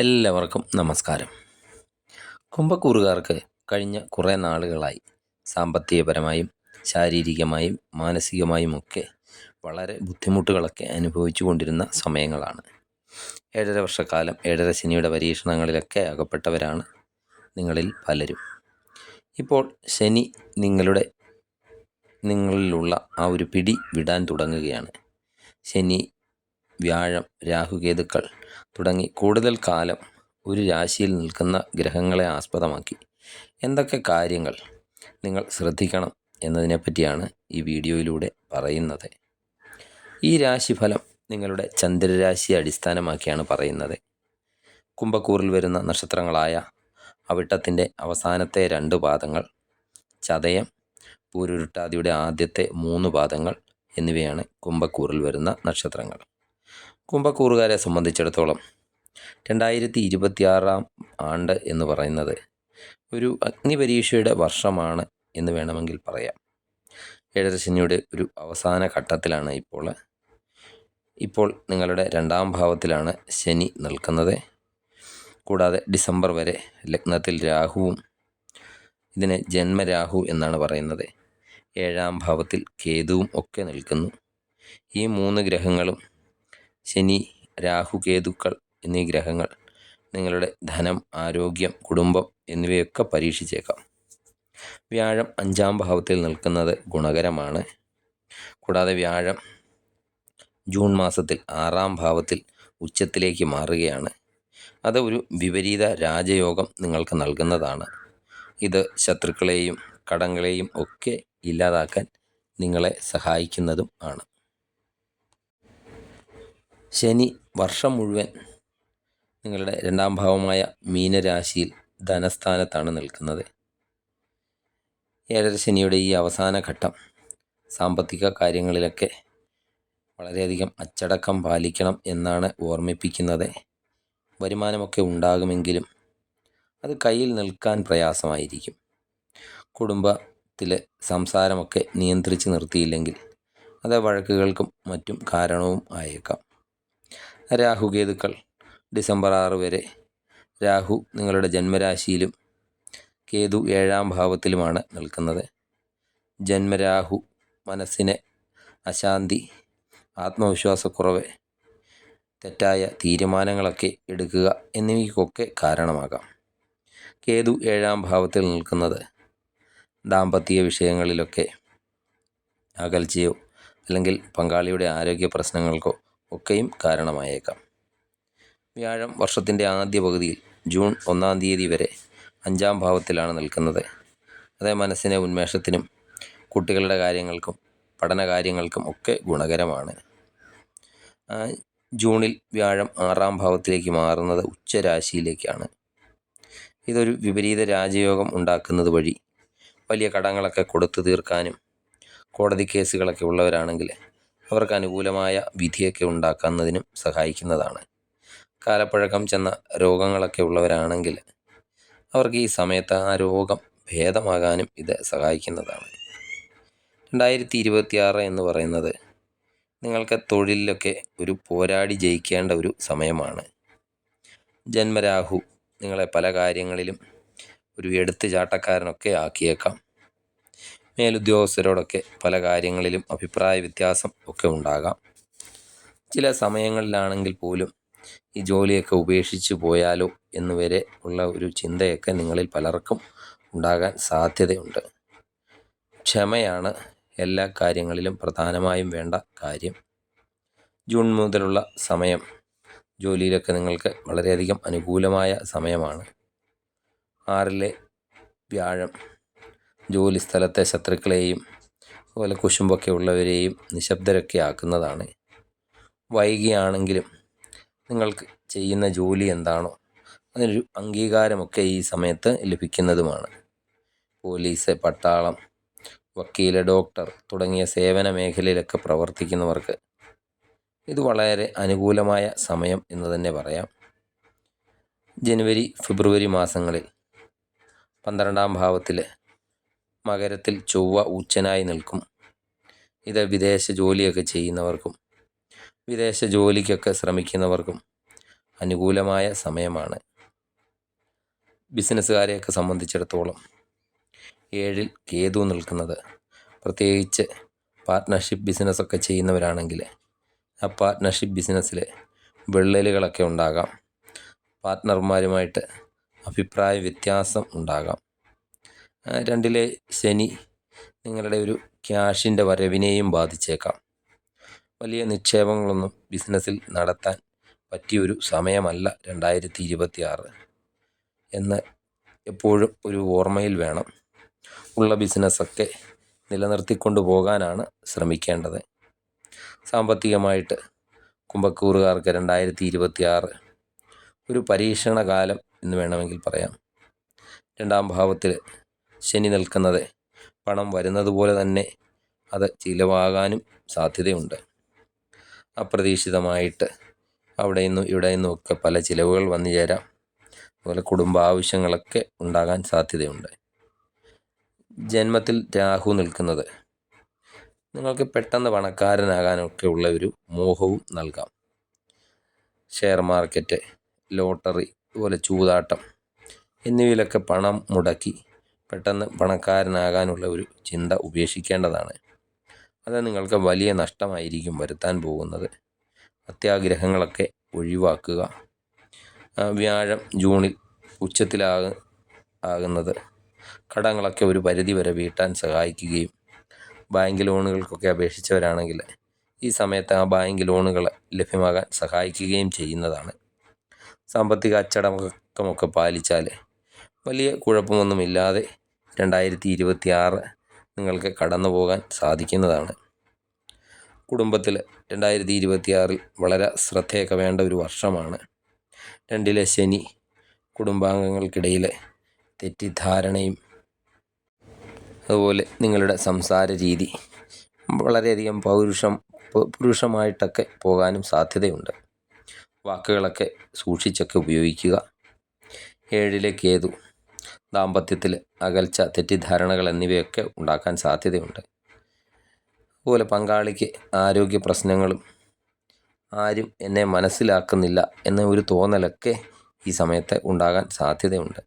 എല്ലാവർക്കും നമസ്കാരം. കുംഭക്കൂറുകാർക്ക് കഴിഞ്ഞ കുറേ നാളുകളായി സാമ്പത്തികപരമായും ശാരീരികമായും മാനസികമായും ഒക്കെ വളരെ ബുദ്ധിമുട്ടുകളൊക്കെ അനുഭവിച്ചു കൊണ്ടിരുന്ന സമയങ്ങളാണ്. ഏഴര വർഷക്കാലം ഏഴര ശനിയുടെ പരീക്ഷണങ്ങളിലൊക്കെ അകപ്പെട്ടവരാണ് നിങ്ങളിൽ പലരും. ഇപ്പോൾ ശനി നിങ്ങളുടെ നിങ്ങളിലുള്ള ആ ഒരു പിടി വിടാൻ തുടങ്ങുകയാണ്. ശനി വ്യാഴം രാഹുകേതുക്കൾ തുടങ്ങി കൂടുതൽ കാലം ഒരു രാശിയിൽ നിൽക്കുന്ന ഗ്രഹങ്ങളെ ആസ്പദമാക്കി. എന്തൊക്കെ കാര്യങ്ങൾ നിങ്ങൾ ശ്രദ്ധിക്കണം എന്നതിനെപ്പറ്റിയാണ് ഈ വീഡിയോയിലൂടെ പറയുന്നത്. ഈ രാശിഫലം നിങ്ങളുടെ ചന്ദ്രരാശിയെ അടിസ്ഥാനമാക്കിയാണ് പറയുന്നത്. കുംഭക്കൂറിൽ വരുന്ന നക്ഷത്രങ്ങളായ അവിട്ടത്തിന്റെ അവസാനത്തെ രണ്ട് പാദങ്ങൾ ചതയം പൂരുരുട്ടാതിയുടെ ആദ്യത്തെ മൂന്ന് പാദങ്ങൾ എന്നിവയാണ് കുംഭക്കൂറിൽ വരുന്ന നക്ഷത്രങ്ങൾ. കുംഭക്കൂറുകാരെ സംബന്ധിച്ചിടത്തോളം രണ്ടായിരത്തി ഇരുപത്തിയാറാം ആണ്ട് എന്ന് പറയുന്നത് ഒരു അഗ്നിപരീക്ഷയുടെ വർഷമാണ് എന്ന് വേണമെങ്കിൽ പറയാം. ഏഴരശനിയുടെ ഒരു അവസാന ഘട്ടത്തിലാണ് ഇപ്പോൾ. ഇപ്പോൾ നിങ്ങളുടെ രണ്ടാം ഭാവത്തിലാണ് ശനി നിൽക്കുന്നത്. കൂടാതെ ഡിസംബർ വരെ ലഗ്നത്തിൽ രാഹുവും ഇതിനെ ജന്മരാഹു എന്നാണ് പറയുന്നത്. ഏഴാം ഭാവത്തിൽ കേതുവും ഒക്കെ നിൽക്കുന്നു. ഈ മൂന്ന് ഗ്രഹങ്ങളും ശനി രാഹു കേതുക്കൾ എന്നീ ഗ്രഹങ്ങൾ നിങ്ങളുടെ ധനം ആരോഗ്യം കുടുംബം എന്നിവയൊക്കെ പരീക്ഷിച്ചേക്കാം. വ്യാഴം അഞ്ചാം ഭാവത്തിൽ നിൽക്കുന്നത് ഗുണകരമാണ്. കൂടാതെ വ്യാഴം ജൂൺ മാസത്തിൽ ആറാം ഭാവത്തിൽ ഉച്ചത്തിലേക്ക് മാറുകയാണ്. അത് ഒരു വിപരീത രാജയോഗം നിങ്ങൾക്ക് നൽകുന്നതാണ്. ഇത് ശത്രുക്കളെയും കടങ്ങളെയും ഒക്കെ ഇല്ലാതാക്കാൻ നിങ്ങളെ സഹായിക്കുന്നതും ആണ്. ശനി വർഷം മുഴുവൻ നിങ്ങളുടെ രണ്ടാം ഭാവമായ മീനരാശിയിൽ ധനസ്ഥാനത്താണ് നിൽക്കുന്നത്. ഏഴര ശനിയുടെ ഈ അവസാന ഘട്ടം സാമ്പത്തിക കാര്യങ്ങളിലൊക്കെ വളരെയധികം അച്ചടക്കം പാലിക്കണം എന്നാണ് ഓർമ്മിപ്പിക്കുന്നത്. വരുമാനമൊക്കെ ഉണ്ടാകുമെങ്കിലും അത് കയ്യിൽ നിൽക്കാൻ പ്രയാസമായിരിക്കും. കുടുംബത്തിലെ സംസാരമൊക്കെ നിയന്ത്രിച്ച് നിർത്തിയില്ലെങ്കിൽ അത് വഴക്കുകൾക്കും മറ്റും കാരണവും ആയേക്കാം. രാഹുകേതുക്കൾ ഡിസംബർ ആറ് വരെ. രാഹു നിങ്ങളുടെ ജന്മരാശിയിലും കേതു ഏഴാം ഭാവത്തിലുമാണ് നിൽക്കുന്നത്. ജന്മരാഹു മനസ്സിനെ അശാന്തി ആത്മവിശ്വാസക്കുറവ് തെറ്റായ തീരുമാനങ്ങളൊക്കെ എടുക്കുക എന്നിവയ്ക്കൊക്കെ കാരണമാകാം. കേതു ഏഴാം ഭാവത്തിൽ നിൽക്കുന്നത് ദാമ്പത്യ വിഷയങ്ങളിലൊക്കെ അകൽച്ചയോ അല്ലെങ്കിൽ പങ്കാളിയുടെ ആരോഗ്യ പ്രശ്നങ്ങൾക്കോ ഒക്കെയും കാരണമായേക്കാം. വ്യാഴം വർഷത്തിന്റെ ആദ്യ പകുതിയിൽ ജൂൺ ഒന്നാം തീയതി വരെ അഞ്ചാം ഭാവത്തിലാണ് നിൽക്കുന്നത്. അതേ മനസ്സിനെ ഉന്മേഷത്തിനും കുട്ടികളുടെ കാര്യങ്ങൾക്കും പഠന കാര്യങ്ങൾക്കും ഒക്കെ ഗുണകരമാണ്. ജൂണിൽ വ്യാഴം ആറാം ഭാവത്തിലേക്ക് മാറുന്നത് ഉച്ചരാശിയിലേക്കാണ്. ഇതൊരു വിപരീത രാജയോഗം ഉണ്ടാക്കുന്നത് വഴി വലിയ കടങ്ങളൊക്കെ കൊടുത്തു തീർക്കാനും കോടതി കേസുകളൊക്കെ ഉള്ളവരാണെങ്കിൽ അവർക്ക് അനുകൂലമായ വിധിയൊക്കെ ഉണ്ടാക്കുന്നതിനും സഹായിക്കുന്നതാണ്. കാലപ്പഴക്കം ചെന്ന രോഗങ്ങളൊക്കെ ഉള്ളവരാണെങ്കിൽ അവർക്ക് ഈ സമയത്ത് ആ രോഗം ഭേദമാകാനും ഇത് സഹായിക്കുന്നതാണ്. രണ്ടായിരത്തി ഇരുപത്തിയാറ് എന്ന് പറയുന്നത് നിങ്ങൾക്ക് തൊഴിലിലൊക്കെ ഒരു പോരാടി ജയിക്കേണ്ട ഒരു സമയമാണ്. ജന്മരാഹു നിങ്ങളെ പല കാര്യങ്ങളിലും ഒരു എടുത്തുചാട്ടക്കാരനൊക്കെ ആക്കിയേക്കാം. മേലുദ്യോഗസ്ഥരോടൊക്കെ പല കാര്യങ്ങളിലും അഭിപ്രായ വ്യത്യാസം ഒക്കെ ഉണ്ടാകാം. ചില സമയങ്ങളിലാണെങ്കിൽ പോലും ഈ ജോലിയൊക്കെ ഉപേക്ഷിച്ച് പോയാലോ എന്ന് വരെ ഉള്ള ഒരു ചിന്തയൊക്കെ നിങ്ങളിൽ പലർക്കും ഉണ്ടാകാൻ സാധ്യതയുണ്ട്. ക്ഷമയാണ് എല്ലാ കാര്യങ്ങളിലും പ്രധാനമായും വേണ്ട കാര്യം. ജൂൺ മുതലുള്ള സമയം ജോലിയിലൊക്കെ നിങ്ങൾക്ക് വളരെയധികം അനുകൂലമായ സമയമാണ്. ആറിലെ വ്യാഴം ജോലി സ്ഥലത്തെ ശത്രുക്കളെയും അതുപോലെ കുശുമ്പൊക്കെ ഉള്ളവരെയും നിശബ്ദരൊക്കെ ആക്കുന്നതാണ്. വൈകിയാണെങ്കിലും നിങ്ങൾക്ക് ചെയ്യുന്ന ജോലി എന്താണോ അതിനൊരു അംഗീകാരമൊക്കെ ഈ സമയത്ത് ലഭിക്കുന്നതുമാണ്. പോലീസ് പട്ടാളം വക്കീൽ ഡോക്ടർ തുടങ്ങിയ സേവന മേഖലയിലൊക്കെ പ്രവർത്തിക്കുന്നവർക്ക് ഇത് വളരെ അനുകൂലമായ സമയം എന്ന് തന്നെ പറയാം. ജനുവരി ഫെബ്രുവരി മാസങ്ങളിൽ പന്ത്രണ്ടാം ഭാവത്തിൽ മകരത്തിൽ ചൊവ്വ ഉച്ചനായി നിൽക്കും. ഇത് വിദേശ ജോലിയൊക്കെ ചെയ്യുന്നവർക്കും വിദേശ ജോലിക്കൊക്കെ ശ്രമിക്കുന്നവർക്കും അനുകൂലമായ സമയമാണ്. ബിസിനസ്സുകാരെയൊക്കെ സംബന്ധിച്ചിടത്തോളം ഏഴിൽ കേതു നിൽക്കുന്നത്. പ്രത്യേകിച്ച് പാർട്ട്ണർഷിപ്പ് ബിസിനസ്സൊക്കെ ചെയ്യുന്നവരാണെങ്കിൽ ആ പാർട്ട്ണർഷിപ്പ് ബിസിനസ്സിൽ വിള്ളലുകളൊക്കെ ഉണ്ടാകാം. പാർട്ട്ണർമാരുമായിട്ട് അഭിപ്രായ വ്യത്യാസം ഉണ്ടാകാം. രണ്ടിലെ ശനി നിങ്ങളുടെ ഒരു ക്യാഷിന്റെ വരവിനെയും ബാധിച്ചേക്കാം. വലിയ നിക്ഷേപങ്ങളൊന്നും ബിസിനസ്സിൽ നടത്താൻ പറ്റിയൊരു സമയമല്ല രണ്ടായിരത്തി ഇരുപത്തി ആറ് എന്ന് എപ്പോഴും ഒരു ഓർമ്മയിൽ വേണം. ഉള്ള ബിസിനസ്സൊക്കെ നിലനിർത്തിക്കൊണ്ടു പോകാനാണ് ശ്രമിക്കേണ്ടത്. സാമ്പത്തികമായിട്ട് കുംഭക്കൂറുകാർക്ക് രണ്ടായിരത്തി ഇരുപത്തി ആറ് ഒരു പരീക്ഷണ കാലം എന്ന് വേണമെങ്കിൽ പറയാം. രണ്ടാം ഭാവത്തിൽ ശനി നിൽക്കുന്നത്. പണം വരുന്നത് പോലെ തന്നെ അത് ചിലവാകാനും സാധ്യതയുണ്ട്. അപ്രതീക്ഷിതമായിട്ട് അവിടെ നിന്നും ഇവിടെ നിന്നും ഒക്കെ പല ചിലവുകൾ വന്നു ചേരാം. അതുപോലെ കുടുംബ ആവശ്യങ്ങളൊക്കെ ഉണ്ടാകാൻ സാധ്യതയുണ്ട്. ജന്മത്തിൽ രാഹു നിൽക്കുന്നത്. നിങ്ങൾക്ക് പെട്ടെന്ന് പണക്കാരനാകാനൊക്കെ ഉള്ള ഒരു മോഹവും നൽകാം. ഷെയർ മാർക്കറ്റ് ലോട്ടറി അതുപോലെ ചൂതാട്ടം എന്നിവയിലൊക്കെ പണം മുടക്കി പെട്ടെന്ന് പണക്കാരനാകാനുള്ള ഒരു ചിന്ത ഉപേക്ഷിക്കേണ്ടതാണ്. അത് നിങ്ങൾക്ക് വലിയ നഷ്ടമായിരിക്കും വരുത്താൻ പോകുന്നത്. അത്യാഗ്രഹങ്ങളൊക്കെ ഒഴിവാക്കുക. വ്യാഴം ജൂണിൽ ഉച്ചത്തിലാക ആകുന്നത്. കടങ്ങളൊക്കെ ഒരു പരിധി വരെ വീട്ടാൻ സഹായിക്കുകയും ബാങ്ക് ലോണുകൾക്കൊക്കെ അപേക്ഷിച്ചവരാണെങ്കിൽ ഈ സമയത്ത് ആ ബാങ്ക് ലോണുകൾ ലഭ്യമാകാൻ സഹായിക്കുകയും ചെയ്യുന്നതാണ്. സാമ്പത്തിക അച്ചടക്കമൊക്കെ പാലിച്ചാൽ വലിയ കുഴപ്പമൊന്നുമില്ലാതെ രണ്ടായിരത്തി ഇരുപത്തി ആറ് നിങ്ങൾക്ക് കടന്നു പോകാൻ സാധിക്കുന്നതാണ്. കുടുംബത്തിൽ രണ്ടായിരത്തി ഇരുപത്തി ആറിൽ വളരെ ശ്രദ്ധയൊക്കെ വേണ്ട ഒരു വർഷമാണ്. രണ്ടിലെ ശനി കുടുംബാംഗങ്ങൾക്കിടയിലെ തെറ്റിദ്ധാരണയും അതുപോലെ നിങ്ങളുടെ സംസാര രീതി വളരെയധികം പൗരുഷം പുരുഷമായിട്ടൊക്കെ പോകാനും സാധ്യതയുണ്ട്. വാക്കുകളൊക്കെ സൂക്ഷിച്ചൊക്കെ ഉപയോഗിക്കുക. ഏഴിലെ കേതു ദാമ്പത്യത്തിൽ അകൽച്ച തെറ്റിദ്ധാരണകൾ എന്നിവയൊക്കെ ഉണ്ടാക്കാൻ സാധ്യതയുണ്ട്. അതുപോലെ പങ്കാളിക്ക് ആരോഗ്യ പ്രശ്നങ്ങളും ആരും എന്നെ മനസ്സിലാക്കുന്നില്ല എന്ന ഒരു തോന്നലൊക്കെ ഈ സമയത്ത് ഉണ്ടാകാൻ സാധ്യതയുണ്ട്.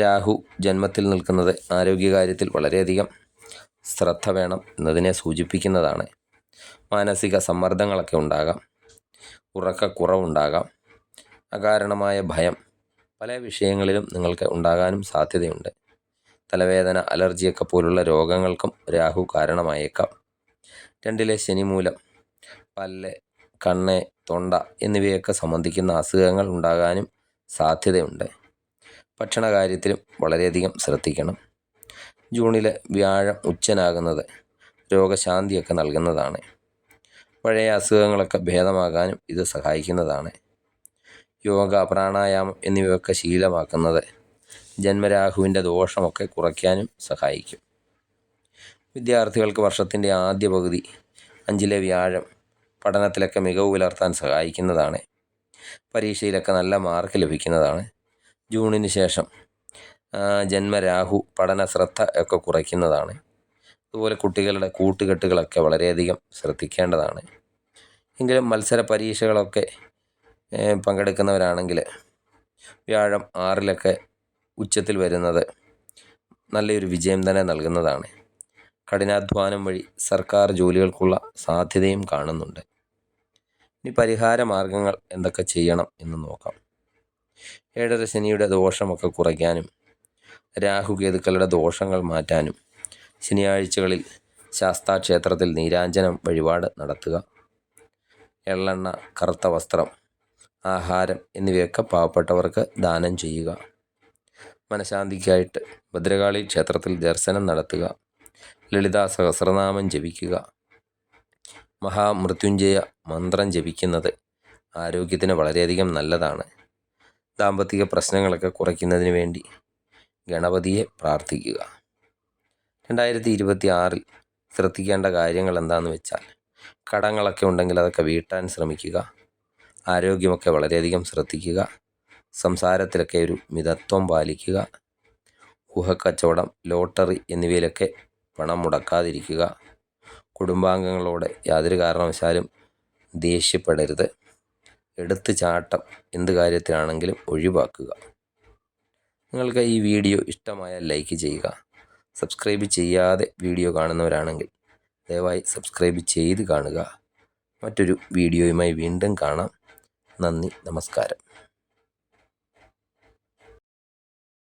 രാഹു ജന്മത്തിൽ നിൽക്കുന്നത് ആരോഗ്യകാര്യത്തിൽ വളരെയധികം ശ്രദ്ധ വേണം എന്നതിനെ സൂചിപ്പിക്കുന്നതാണ്. മാനസിക സമ്മർദ്ദങ്ങളൊക്കെ ഉണ്ടാകാം. ഉറക്കക്കുറവുണ്ടാകാം. അകാരണമായ ഭയം പല വിഷയങ്ങളിലും നിങ്ങൾക്ക് ഉണ്ടാകാനും സാധ്യതയുണ്ട്. തലവേദന അലർജിയൊക്കെ പോലുള്ള രോഗങ്ങൾക്കും രാഹു കാരണമായേക്കാം. രണ്ടിലെ ശനി മൂലം പല്ല് കണ്ണ് തൊണ്ട എന്നിവയൊക്കെ സംബന്ധിക്കുന്ന അസുഖങ്ങൾ ഉണ്ടാകാനും സാധ്യതയുണ്ട്. ഭക്ഷണ കാര്യത്തിലും വളരെയധികം ശ്രദ്ധിക്കണം. ജൂണിലെ വ്യാഴം ഉച്ചനാകുന്നത് രോഗശാന്തിയൊക്കെ നൽകുന്നതാണ്. പഴയ അസുഖങ്ങളൊക്കെ ഭേദമാകാനും ഇത് സഹായിക്കുന്നതാണ്. യോഗ പ്രാണായാമം എന്നിവയൊക്കെ ശീലമാക്കുന്നത് ജന്മരാഹുവിന്റെ ദോഷമൊക്കെ കുറയ്ക്കാനും സഹായിക്കും. വിദ്യാർത്ഥികൾക്ക് വർഷത്തിന്റെ ആദ്യ പകുതി അഞ്ചിലെ വ്യാഴം പഠനത്തിലൊക്കെ മികവ് പുലർത്താൻ സഹായിക്കുന്നതാണ്. പരീക്ഷയിലൊക്കെ നല്ല മാർക്ക് ലഭിക്കുന്നതാണ്. ജൂണിന് ശേഷം ജന്മരാഹു പഠന ശ്രദ്ധ ഒക്കെ കുറയ്ക്കുന്നതാണ്. അതുപോലെ കുട്ടികളുടെ കൂട്ടുകെട്ടുകളൊക്കെ വളരെയധികം ശ്രദ്ധിക്കേണ്ടതാണ്. എങ്കിലും മത്സര പരീക്ഷകളൊക്കെ പങ്കെടുക്കുന്നവരാണെങ്കിൽ വ്യാഴം ആറിലൊക്കെ ഉച്ചത്തിൽ വരുന്നത് നല്ലൊരു വിജയം തന്നെ നൽകുന്നതാണ്. കഠിനാധ്വാനം വഴി സർക്കാർ ജോലികൾക്കുള്ള സാധ്യതയും കാണുന്നുണ്ട്. ഇനി പരിഹാര മാർഗങ്ങൾ എന്തൊക്കെ ചെയ്യണം എന്ന് നോക്കാം. ഏഴര ശനിയുടെ ദോഷമൊക്കെ കുറയ്ക്കാനും രാഹുകേതുക്കളുടെ ദോഷങ്ങൾ മാറ്റാനും ശനിയാഴ്ചകളിൽ ശാസ്താക്ഷേത്രത്തിൽ നീരാഞ്ജനം വഴിപാട് നടത്തുക എള്ളെണ്ണ കറുത്ത വസ്ത്രം ആഹാരം എന്നിവയൊക്കെ പാവപ്പെട്ടവർക്ക് ദാനം ചെയ്യുക. മനഃശാന്തിക്കായിട്ട് ഭദ്രകാളി ക്ഷേത്രത്തിൽ ദർശനം നടത്തുക. ലളിതാ സഹസ്രനാമം ജപിക്കുക. മഹാമൃത്യുഞ്ജയ മന്ത്രം ജപിക്കുന്നത് ആരോഗ്യത്തിന് വളരെയധികം നല്ലതാണ്. ദാമ്പത്തിക പ്രശ്നങ്ങളൊക്കെ കുറയ്ക്കുന്നതിന് വേണ്ടി ഗണപതിയെ പ്രാർത്ഥിക്കുക. രണ്ടായിരത്തി ഇരുപത്തി ആറിൽ ശ്രദ്ധിക്കേണ്ട കാര്യങ്ങൾ എന്താണെന്ന് വെച്ചാൽ കടങ്ങളൊക്കെ ഉണ്ടെങ്കിൽ അതൊക്കെ വീട്ടാൻ ശ്രമിക്കുക. ആരോഗ്യമൊക്കെ വളരെയധികം ശ്രദ്ധിക്കുക. സംസാരത്തിലൊക്കെ ഒരു മിതത്വം പാലിക്കുക. ഊഹക്കച്ചവടം ലോട്ടറി എന്നിവയിലൊക്കെ പണം മുടക്കാതിരിക്കുക. കുടുംബാംഗങ്ങളോട് യാതൊരു കാരണവശാലും ദേഷ്യപ്പെടരുത്. എടുത്തു ചാട്ടം എന്ത് കാര്യത്തിലാണെങ്കിലും ഒഴിവാക്കുക. നിങ്ങൾക്ക് ഈ വീഡിയോ ഇഷ്ടമായാൽ ലൈക്ക് ചെയ്യുക. സബ്സ്ക്രൈബ് ചെയ്യാതെ വീഡിയോ കാണുന്നവരാണെങ്കിൽ ദയവായി സബ്സ്ക്രൈബ് ചെയ്ത് കാണുക. മറ്റൊരു വീഡിയോയുമായി വീണ്ടും കാണാം. നന്ദി നമസ്കാരം.